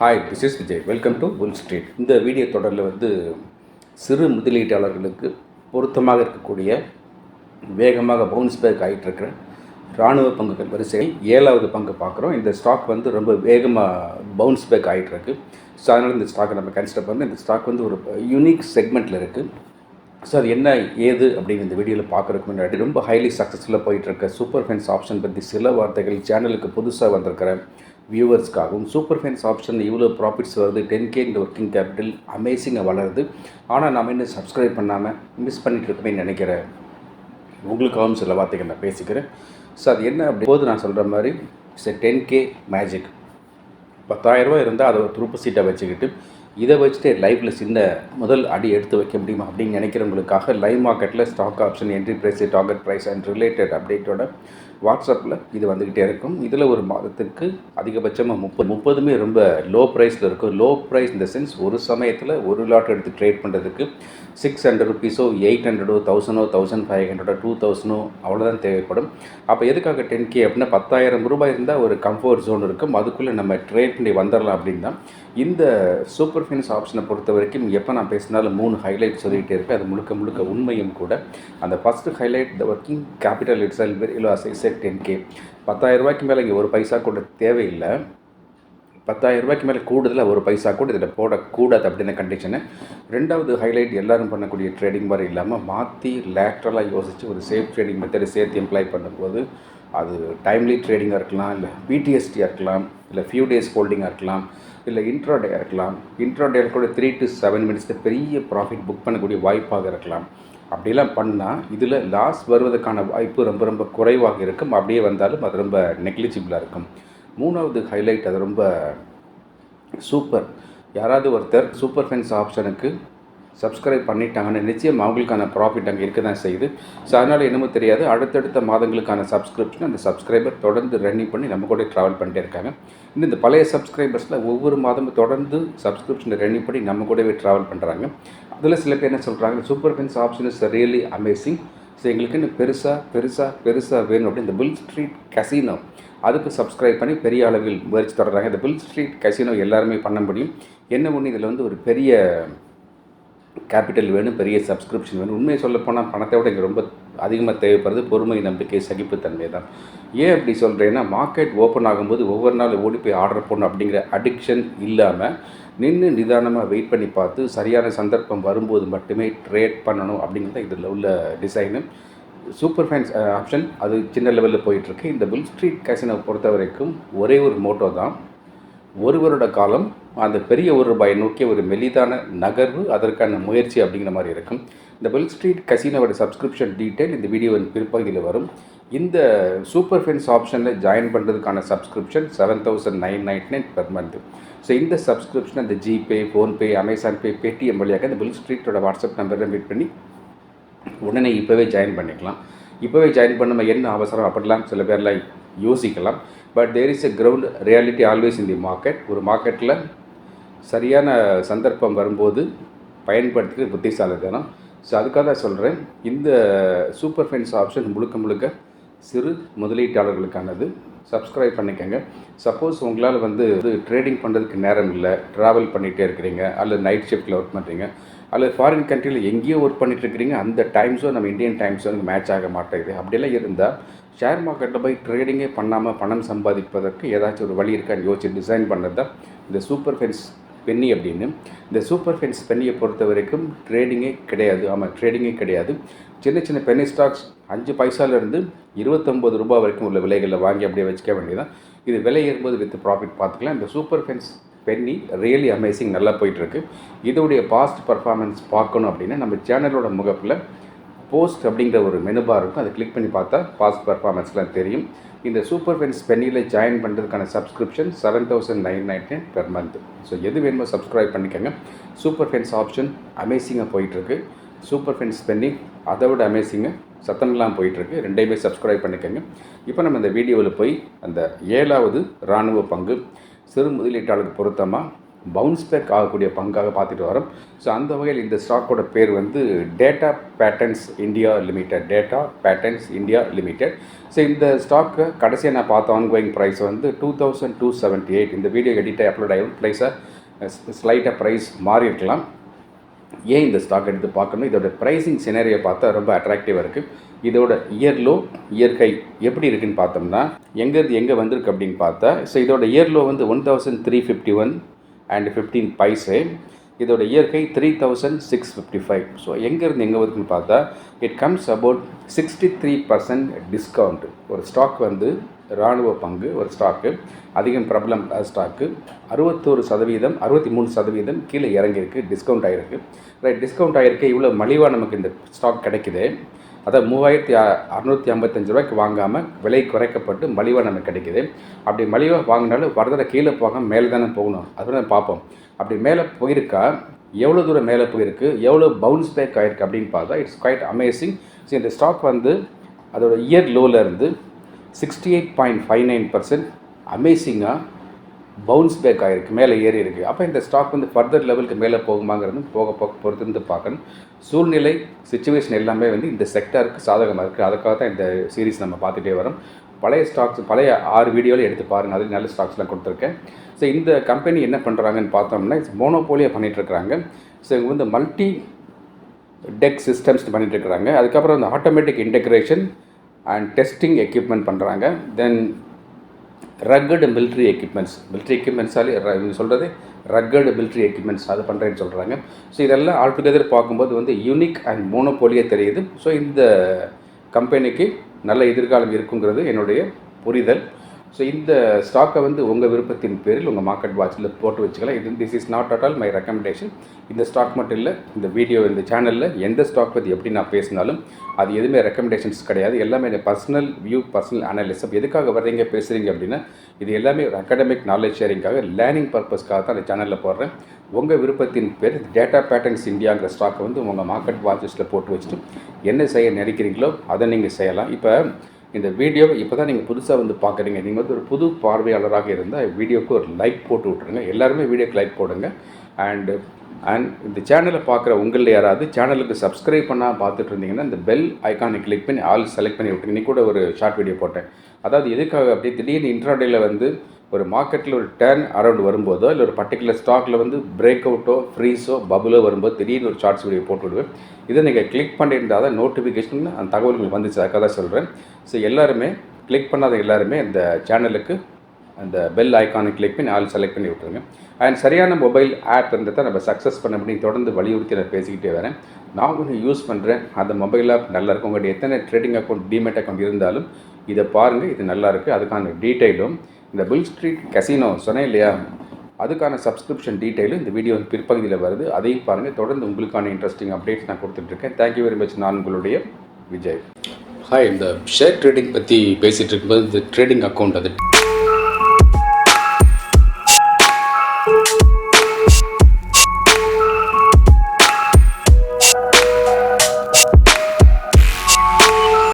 Hi this is Vijay welcome to Bull Street இந்த video தொடரில் வந்து சிறு முதலீட்டாளர்களுக்கு பொருத்தமாக இருக்கக்கூடிய வேகமாக பவுன்ஸ் பேக் ஆகிட்டு இருக்கிற இராணுவ பங்குகள் வரிசையில் ஏழாவது பங்கு பார்க்குறோம். இந்த ஸ்டாக் வந்து ரொம்ப வேகமாக பவுன்ஸ் பேக் ஆகிட்டுருக்கு ஸோ அதனால் இந்த ஸ்டாக்கை நம்ம கன்சிடர் பண்ணி இந்த ஸ்டாக் வந்து ஒரு யூனிக் செக்மெண்ட்டில் இருக்குது சார் என்ன ஏது அப்படின்னு இந்த வீடியோவில் பார்க்குறதுக்கு முன்னாடி ரொம்ப ஹைலி சக்ஸஸ்ஃபுல்லாக போயிட்டுருக்க சூப்பர் ஃபேன்ஸ் ஆப்ஷன் பற்றி சில வார்த்தைகள் சேனலுக்கு புதுசாக வந்திருக்கிற வியூவர்ஸ்க்காகவும் சூப்பர் ஃபேன்ஸ் ஆப்ஷன் இவ்வளோ ப்ராஃபிட்ஸ் வருது டென் கே இந்த ஒர்க்கிங் கேபிட்டல் அமேசிங்காக வளருது. ஆனால் நம்ம இன்னும் சப்ஸ்கிரைப் பண்ணாமல் மிஸ் பண்ணிட்டு இருக்கோமே நினைக்கிறேன் உங்களுக்காகவும் சில வார்த்தைகள் நான் பேசிக்கிறேன். ஸோ அது என்ன அப்படி? போது நான் சொல்கிற மாதிரி இட்ஸ் டென் கே மேஜிக் பத்தாயிரரூபா இருந்தால் அதை ஒரு துருப்பு சீட்டை வச்சுக்கிட்டு இதை வச்சுட்டு லைஃப்பில் சின்ன முதல் அடி எடுத்து வைக்க முடியுமா அப்படின்னு நினைக்கிறவங்களுக்காக லைவ் மார்க்கெட்டில் stock option entry price target price and related அப்டேட்டோட வாட்ஸ்அப்பில் இது வந்துக்கிட்டே இருக்கும். இதில் ஒரு மாதத்துக்கு அதிகபட்சமாக முப்பது முப்பதுமே ரொம்ப லோ ப்ரைஸில் இருக்கும். லோ ப்ரைஸ் இந்த சென்ஸ் ஒரு சமயத்தில் ஒரு லாட் எடுத்து ட்ரேட் பண்ணுறதுக்கு சிக்ஸ் ஹண்ட்ரட் ருபீஸோ எயிட் ஹண்ட்ரடோ தௌசண்டோ தௌசண்ட் ஃபைவ் ஹண்ட்ரடோ டூ தௌசண்டோ அவ்வளோதான் தேவைப்படும். அப்போ எதுக்காக டென் கே அப்படின்னா பத்தாயிரம் ரூபாய் இருந்தால் ஒரு கம்ஃபர்ட் ஜோன் இருக்கும். அதுக்குள்ளே நம்ம ட்ரேட் பண்ணி வந்துடலாம் அப்படின்னா இந்த சூப்பர் ஃபினிஷ் ஆப்ஷனை பொறுத்த வரைக்கும் எப்போ நான் பேசினாலும் மூணு ஹைலைட் சொல்லிகிட்டே இருப்பேன். அது முழுக்க முழுக்க உண்மையும் கூட. அந்த first highlight the working capital it's all very low as I said ten K பத்தாயிரம் ரூபாய்க்கு மேலே இங்கே ஒரு பைசா கூட தேவையில்லை. பத்தாயிரம் ரூபாய்க்கு மேலே கூடுதலாக ஒரு பைசா கூட இதில் போடக்கூடாது அப்படின்னு கண்டிஷனு ரெண்டாவது ஹைலைட் எல்லாரும் பண்ணக்கூடிய ட்ரேடிங் மாதிரி இல்லாமல் மாற்றி லேட்ரலாக யோசித்து ஒரு சேஃப் ட்ரேடிங் மெத்தடை சேர்த்து எம்ப்ளாய் பண்ணும்போது அது டைம்லி ட்ரேடிங்காக இருக்கலாம் இல்லை பிடிஎஸ்டியாக இருக்கலாம் இல்லை ஃபியூ டேஸ் ஹோல்டிங்காக இருக்கலாம் இல்லை இன்ட்ரோடேயாக இருக்கலாம். இன்ட்ரோடேயில் கூட த்ரீ டு செவன் மினிட்ஸில் பெரிய ப்ராஃபிட் புக் பண்ணக்கூடிய வாய்ப்பாக இருக்கலாம். அப்படிலாம் பண்ணால் இதில் லாஸ் வருவதற்கான வாய்ப்பு ரொம்ப ரொம்ப குறைவாக இருக்கும். அப்படியே வந்தாலும் அது ரொம்ப நெக்லிஜிபிளாக இருக்கும். மூணாவது ஹைலைட் அது ரொம்ப சூப்பர் யாராவது ஒருத்தர் சூப்பர் ஃபென்ஸ் ஆப்ஷனுக்கு சப்ஸ்கிரைப் பண்ணிட்டாங்கன்னு நிச்சயம் அவங்களுக்கான ப்ராஃபிட் அங்கே இருக்க தான் செய்யுது. ஸோ அதனால் என்னமோ தெரியாது. அடுத்தடுத்த மாதங்களுக்கான சப்ஸ்கிரிப்ஷன் அந்த சப்ஸ்கிரைபர் தொடர்ந்து ரன்னிங் பண்ணி நம்ம கூட ட்ராவல் பண்ணிட்டே இருக்காங்க. இன்னும் இந்த பழைய சப்ஸ்கிரைபர்ஸில் ஒவ்வொரு மாதமும் தொடர்ந்து சப்ஸ்கிரிப்ஷனை ரன்னிங் பண்ணி நம்ம கூடவே ட்ராவல் பண்ணுறாங்க அதில் சில பேர் என்ன சொல்கிறாங்க super fans option is really amazing so எங்களுக்கு இன்னும் பெருசாக பெருசாக பெருசாக வேணும். அப்படின்னு இந்த பில் ஸ்ட்ரீட் கசினோ அதுக்கு சப்ஸ்கிரைப் பண்ணி பெரிய அளவில் முயற்சி தொடர்றாங்க. இந்த பில் ஸ்ட்ரீட் கசினோ எல்லாருமே பண்ண முடியும். என்ன ஒன்று இதில் வந்து ஒரு பெரிய கேபிட்டல் வேணும் பெரிய சப்ஸ்கிரிப்ஷன் வேணும். உண்மையை சொல்லப்போனால் பணத்தை விட இங்கே ரொம்ப அதிகமாக தேவைப்படுறது பொறுமை நம்பிக்கை சகிப்புத்தன்மை தான். ஏன் அப்படி சொல்கிறேன்னா மார்க்கெட் ஓப்பன் ஆகும்போது ஒவ்வொரு நாள் ஓடி போய் ஆர்டர் போடணும் அப்படிங்கிற அடிக்ஷன் இல்லாமல் நின்று நிதானமாக வெயிட் பண்ணி பார்த்து சரியான சந்தர்ப்பம் வரும்போது மட்டுமே ட்ரேட் பண்ணணும் அப்படிங்கிறது இதில் உள்ள டிசைனு சூப்பர் ஃபைன்ஸ் ஆப்ஷன் அது சின்ன லெவலில் போயிட்டுருக்கு. இந்த பில் ஸ்ட்ரீட் கேசினோ பொறுத்த வரைக்கும் ஒரே ஒரு மோட்டோ தான். ஒருவரோட காலம் அந்த பெரிய ஒரு ரூபாயை நோக்கிய ஒரு மெலிதான நகர்வு அதற்கான முயற்சி அப்படிங்கிற மாதிரி இருக்கும். இந்த பில் ஸ்ட்ரீட் கசினோட சப்ஸ்கிரிப்ஷன் டீட்டெயில் இந்த வீடியோவின் பிற்பகுதியில் வரும். இந்த சூப்பர் ஃபென்ஸ் ஆப்ஷனில் ஜாயின் பண்ணுறதுக்கான subscription seven thousand nine ninety nine per month so இந்த சப்ஸ்கிரிப்ஷன் இந்த GPay PhonePe Amazon Pay Paytm வழியாக இந்த பில் ஸ்ட்ரீட்டோட வாட்ஸ்அப் நம்பரை மீட் பண்ணி உடனே இப்போவே ஜாயின் பண்ணிக்கலாம். இப்போவே ஜாயின் பண்ண என்ன அவசரம் அப்படிலாம் சில பேர்லாம் யோசிக்கலாம். But there is a ground reality always in the market ஒரு மார்க்கெட்டில் சரியான சந்தர்ப்பம் வரும்போது பயன்படுத்துகிற புத்திசாலித்தனம் ஸோ அதுக்காக தான் சொல்கிறேன் இந்த சூப்பர் ஃபைன்ஸ் ஆப்ஷன் முழுக்க முழுக்க சிறு முதலீட்டாளர்களுக்கானது. சப்ஸ்கிரைப் பண்ணிக்கோங்க. சப்போஸ் உங்களால் வந்து ட்ரேடிங் பண்ணுறதுக்கு நேரம் இல்லை ட்ராவல் பண்ணிகிட்டே இருக்கிறீங்க அல்லது நைட் ஷிஃப்ட்டில் ஒர்க் பண்ணுறீங்க அல்லது ஃபாரின் கண்ட்ரியில் எங்கேயோ ஒர்க் பண்ணிட்டு இருக்கிறீங்க அந்த டைம் ஜோன் நம்ம இந்தியன் டைம் ஜோனுக்கு மேட்ச் ஆக மாட்டேங்குது. அப்படியெல்லாம் இருந்தால் ஷேர் மார்க்கெட்டில் போய் ட்ரேடிங்கே பண்ணாமல் பணம் சம்பாதிப்பதற்கு ஏதாச்சும் ஒரு வழி இருக்கான்னு யோசிச்சு டிசைன் பண்ணது தான் இந்த சூப்பர் ஃபென்ஸ் பென்னி அப்படின்னு. இந்த சூப்பர் ஃபென்ஸ் பென்னியை பொறுத்த வரைக்கும் ட்ரேடிங்கே கிடையாது. ஆமாம் ட்ரேடிங்கே கிடையாது. சின்ன சின்ன பென்னி ஸ்டாக்ஸ் அஞ்சு பைசாலேருந்து இருபத்தொம்பது ரூபாய் வரைக்கும் உள்ள விலைகளில் வாங்கி அப்படியே வச்சுக்க வேண்டியதான் இது விலை ஏறும்போது வித் ப்ராஃபிட் பார்த்துக்கலாம். இந்த super fans penny really amazing நல்லா போயிட்டுருக்கு இதோடைய பாஸ்ட் பர்ஃபார்மன்ஸ் பார்க்கணும் அப்படின்னா நம்ம சேனலோட முகப்பில் போஸ்ட் அப்படிங்கிற ஒரு மெனு பார் இருக்கும். அதை கிளிக் பண்ணி பார்த்தா பாஸ்ட் பர்ஃபார்மன்ஸ்லாம் தெரியும். இந்த சூப்பர் ஃபென்ஸ் பென்னியில் ஜாயின் பண்ணுறதுக்கான subscription seven thousand nine ninety nine per month so எது வேணுமோ சப்ஸ்கிரைப் பண்ணிக்கோங்க. சூப்பர் ஃபென்ஸ் ஆப்ஷன் அமேசிங்காக போயிட்டுருக்கு. சூப்பர் ஃபென்ஸ் பென்னி அதை விட அமேசிங்காக சத்தம்லாம் போயிட்டுருக்கு. ரெண்டையுமே சப்ஸ்கிரைப் பண்ணிக்கோங்க. இப்போ நம்ம இந்த வீடியோவில் போய் அந்த ஏழாவது இராணுவ பங்கு சிறு முதலீட்டாளருக்கு பொருத்தமாக பவுன்ஸ் பேக் ஆகக்கூடிய பங்காக பார்த்துட்டு வரோம். ஸோ அந்த வகையில் இந்த ஸ்டாக்கோட பேர் வந்து data patterns India limited data patterns India limited so இந்த ஸ்டாக்கு கடைசியாக நான் பார்த்த ஆன்கோயிங் ப்ரைஸ் வந்து two thousand two seventy eight இந்த வீடியோ எடிட்டாக அப்லோட் ஆகும் ப்ரைஸாக ஸ்லைட்டாக ப்ரைஸ் மாறி இருக்கலாம். ஏன் இந்த ஸ்டாக் எடுத்து பார்க்கணும்? இதோட ப்ரைஸிங் சினரியை பார்த்தா ரொம்ப அட்ராக்டிவாக இருக்குது இதோட இயர் லோ இயர் ஹை எப்படி இருக்குன்னு பார்த்தோம்னா எங்கேருந்து எங்கே வந்திருக்கு அப்படின்னு பார்த்தா ஸோ இதோட இயர் லோ வந்து one thousand three fifty one and fifteen பைசு இதோட இயற்கை three thousand six fifty five so எங்கேருந்து எங்கே வருதுன்னு பார்த்தா it comes about sixty three percent discount ஒரு ஸ்டாக் வந்து இராணுவ பங்கு ஒரு ஸ்டாக்கு அதிகம் பிரபலம் ஸ்டாக்கு அறுபத்தோரு சதவீதம் அறுபத்தி மூணு சதவீதம் கீழே இறங்கியிருக்கு டிஸ்கவுண்ட் ஆகிருக்கு ரைட் டிஸ்கவுண்ட் ஆகிருக்கு இவ்வளோ மலிவாக நமக்கு இந்த ஸ்டாக் கிடைக்குது. அதாவது மூவாயிரத்தி அறநூற்றி ஐம்பத்தஞ்சு ரூபாய்க்கு வாங்காமல் விலை குறைக்கப்பட்டு மலிவாக நமக்கு கிடைக்குது. அப்படி மலிவாக வாங்கினாலும் வரதில் கீழே போகாமல் மேலே தானே போகணும். அதுதான் பார்ப்போம். அப்படி மேலே போயிருக்கா? எவ்வளோ தூரம் மேலே போயிருக்கு? எவ்வளோ பவுன்ஸ் பேக் ஆகிருக்கு அப்படின்னு பார்த்தா இட்ஸ் குவைட் அமேசிங் ஸோ இந்த ஸ்டாக் வந்து அதோட இயர் லோவில் இருந்து sixty eight point five nine percent அமேசிங்காக bounce back ஆகிருக்கு மேலே ஏறி இருக்குது அப்போ இந்த ஸ்டாக் வந்து ஃபர்தர் லெவலுக்கு மேலே போகுமாங்கிறது போக போக பொறுத்திருந்து பார்க்கணும். சூழ்நிலை சுச்சுவேஷன் எல்லாமே வந்து இந்த செக்டருக்கு சாதகமாக இருக்குது அதுக்காக தான் இந்த சீரிஸ் நம்ம பார்த்துட்டே வரோம். பழைய ஸ்டாக்ஸ் பழைய ஆறு வீடியோவில் எடுத்து பாருங்கள் அதில் நல்ல ஸ்டாக்ஸ்லாம் கொடுத்துருக்கேன். ஸோ இந்த கம்பெனி என்ன பண்ணுறாங்கன்னு பார்த்தோம்னா மோனோபோலியாக பண்ணிகிட்ருக்குறாங்க ஸோ இவங்க வந்து மல்டி டெக் சிஸ்டம்ஸ் பண்ணிகிட்ருக்குறாங்க இருக்கிறாங்க. அதுக்கப்புறம் இந்த automatic integration and testing equipment பண்ணுறாங்க then rugged military equipments military எக்யூப்மெண்ட்ஸாலே இவங்க சொல்கிறது ரக்கடு மிலிட்ரி எக்யூப்மெண்ட்ஸ் அது பண்ணுறேன்னு சொல்கிறாங்க ஸோ இதெல்லாம் ஆல்டுகெதர் பார்க்கும்போது வந்து யூனிக் அண்ட் மோனோபோலியே தெரியுது. ஸோ இந்த கம்பெனிக்கு நல்ல எதிர்காலம் இருக்குங்கிறது என்னுடைய புரிதல். ஸோ இந்த ஸ்டாக்கை வந்து உங்கள் விருப்பத்தின் பேரில் உங்கள் மார்க்கெட் வாட்சில் போட்டு வச்சுக்கலாம். இது this is not at all my recommendation இந்த ஸ்டாக் மட்டும் இல்லை இந்த வீடியோ இந்த சேனலில் எந்த ஸ்டாக் பற்றி எப்படி நான் பேசினாலும் அது எதுவுமே ரெக்கமெண்டேஷன்ஸ் கிடையாது. எல்லாமே இந்த பர்சனல் வியூ பர்சனல் அனாலிசம் எதுக்காக வர்றீங்க பேசுகிறீங்க அப்படின்னா இது எல்லாமே ஒரு அகாடமிக் நாலேஜ் ஷேரிங்காக லேர்னிங் பர்பஸ்க்காக தான் இந்த சேனலில் போடுறேன். உங்கள் விருப்பத்தின் பேர் டேட்டா பேட்டர்ன்ஸ் இந்தியாங்கிற ஸ்டாக்கை வந்து உங்கள் மார்க்கெட் வாட்சஸில் போட்டு வச்சுட்டு என்ன செய்ய நினைக்கிறீங்களோ அதை நீங்கள் செய்யலாம். இப்போ இந்த வீடியோவை இப்போ தான் நீங்கள் புதுசாக வந்து பார்க்குறீங்க நீங்கள் வந்து ஒரு புது பார்வையாளராக இருந்தால் வீடியோவுக்கு ஒரு லைக் போட்டு விட்ருங்க எல்லாருமே வீடியோக்கு லைக் போடுங்க. அண்டு அண்ட் இந்த சேனலை பார்க்குற உங்களில் யாராவது சேனலுக்கு சப்ஸ்கிரைப் பண்ணால் பார்த்துட்டு இருந்தீங்கன்னா இந்த பெல் ஐக்கானை கிளிக் பண்ணி ஆல் செலக்ட் பண்ணி விட்டுருங்க. இன்னைக்கு கூட ஒரு ஷார்ட் வீடியோ போட்டேன். அதாவது எதுக்காக அப்படியே திடீர்னு இன்ட்ராடேயில் வந்து ஒரு மார்க்கெட்டில் ஒரு டேர்ன் அரௌண்ட் வரும்போதோ இல்லை ஒரு பர்டிகுலர் ஸ்டாக்கில் வந்து பிரேக் அவுட்டோ ஃப்ரீஸோ பபுளோ வரும்போது திடீர்னு ஒரு சார்ட்ஸ் வீடியோ போட்டு விடுவேன் இதை நீங்கள் கிளிக் பண்ணியிருந்தால் தான் நோட்டிஃபிகேஷன் அந்த தகவல் உங்களுக்கு வந்துச்சு. அதுக்காக தான் சொல்கிறேன் ஸோ எல்லாருமே கிளிக் பண்ணாத எல்லாருமே இந்த சேனலுக்கு அந்த பெல் ஐக்கானை கிளிக் பண்ணி ஆள் செலக்ட் பண்ணி விட்ருங்க அண்ட் சரியான மொபைல் ஆப் இருந்தால் நம்ம சக்ஸஸ் பண்ண முடியும். தொடர்ந்து வலியுறுத்தி நான் பேசிக்கிட்டே வரேன். நான் கொஞ்சம் யூஸ் பண்ணுறேன் அந்த மொபைல் ஆப் நல்லாயிருக்கும் உங்கள்கிட்ட எத்தனை ட்ரேடிங் அக்கௌண்ட் டிமேட் அக்கௌண்ட் இருந்தாலும் இதை பாருங்கள் இது நல்லாயிருக்கு அதுக்கான டீட்டெயிலும் இந்த பில் ஸ்ட்ரீட் கசினோ சொன்னேன் இல்லையா? அதுக்கான சப்ஸ்கிரிப்ஷன் டீட்டெயிலும் இந்த வீடியோ பிற்பகுதியில் வருது. அதையும் பாருங்கள் தொடர்ந்து உங்களுக்கான இன்ட்ரெஸ்டிங் அப்டேட்ஸ் நான் கொடுத்துட்ருக்கேன் தேங்க்யூ வெரி மச் நான் உங்களுடைய விஜய். ஹாய் இந்த ஷேர் ட்ரேடிங் பற்றி பேசிகிட்டு இருக்கும்போது இந்த ட்ரேடிங் அக்கௌண்ட் அது